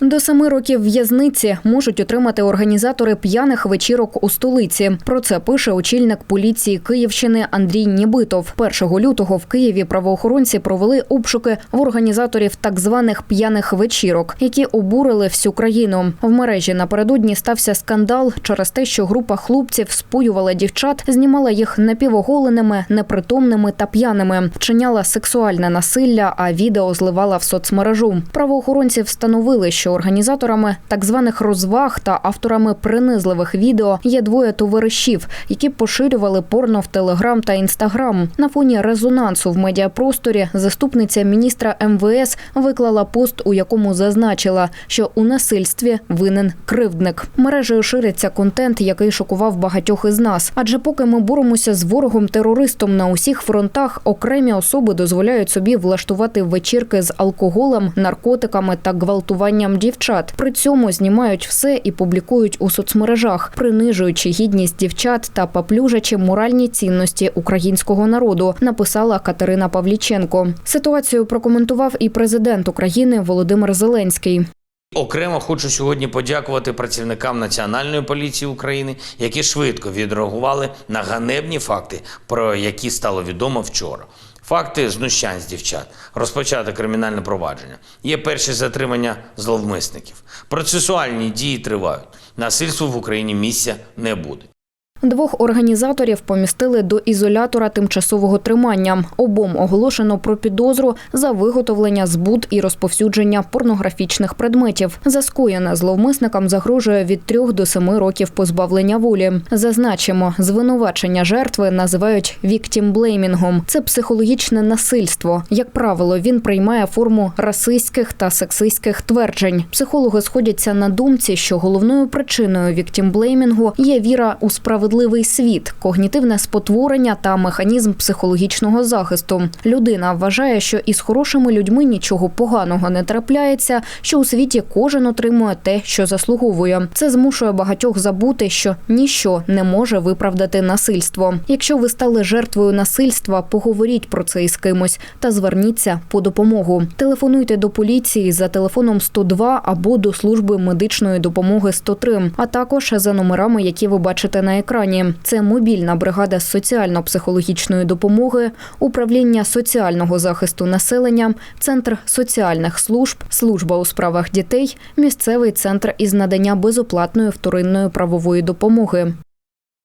До семи років в'язниці можуть отримати організатори п'яних вечірок у столиці. Про це пише очільник поліції Київщини Андрій Нібитов. 1 лютого в Києві правоохоронці провели обшуки в організаторів так званих п'яних вечірок, які обурили всю країну. В мережі напередодні стався скандал через те, що група хлопців споювала дівчат, знімала їх напівоголеними, непритомними та п'яними, вчиняла сексуальне насилля, а відео зливала в соцмережу. Правоохоронці встановили, що організаторами так званих розваг та авторами принизливих відео є двоє товаришів, які поширювали порно в Телеграм та Інстаграм. На фоні резонансу в медіапросторі заступниця міністра МВС виклала пост, у якому зазначила, що у насильстві винен кривдник. Мережею шириться контент, який шокував багатьох із нас. Адже поки ми боремося з ворогом-терористом на усіх фронтах, окремі особи дозволяють собі влаштувати вечірки з алкоголем, наркотиками та гвалтуванням дівчат. При цьому знімають все і публікують у соцмережах, принижуючи гідність дівчат та поплюжачи моральні цінності українського народу. Написала Катерина Павліченко. Ситуацію прокоментував і президент України Володимир Зеленський. Окремо хочу сьогодні подякувати працівникам Національної поліції України, які швидко відреагували на ганебні факти, про які стало відомо вчора. Факти знущань з дівчат, розпочати кримінальне провадження. Є перші затримання зловмисників. Процесуальні дії тривають. Насильству в Україні місця не буде. Двох організаторів помістили до ізолятора тимчасового тримання. Обом оголошено про підозру за виготовлення, збут і розповсюдження порнографічних предметів. За скоєне зловмисникам загрожує від трьох до семи років позбавлення волі. Зазначимо, звинувачення жертви називають віктімблеймінгом. Це психологічне насильство. Як правило, він приймає форму расистських та сексистських тверджень. Психологи сходяться на думці, що головною причиною віктімблеймінгу є віра у справедливий світ, когнітивне спотворення та механізм психологічного захисту. Людина вважає, що із хорошими людьми нічого поганого не трапляється, що у світі кожен отримує те, що заслуговує. Це змушує багатьох забути, що ніщо не може виправдати насильство. Якщо ви стали жертвою насильства, поговоріть про це із кимось та зверніться по допомогу. Телефонуйте до поліції за телефоном 102 або до служби медичної допомоги 103, а також за номерами, які ви бачите на екрані. Це мобільна бригада з соціально-психологічної допомоги, управління соціального захисту населення, центр соціальних служб, служба у справах дітей, місцевий центр із надання безоплатної вторинної правової допомоги.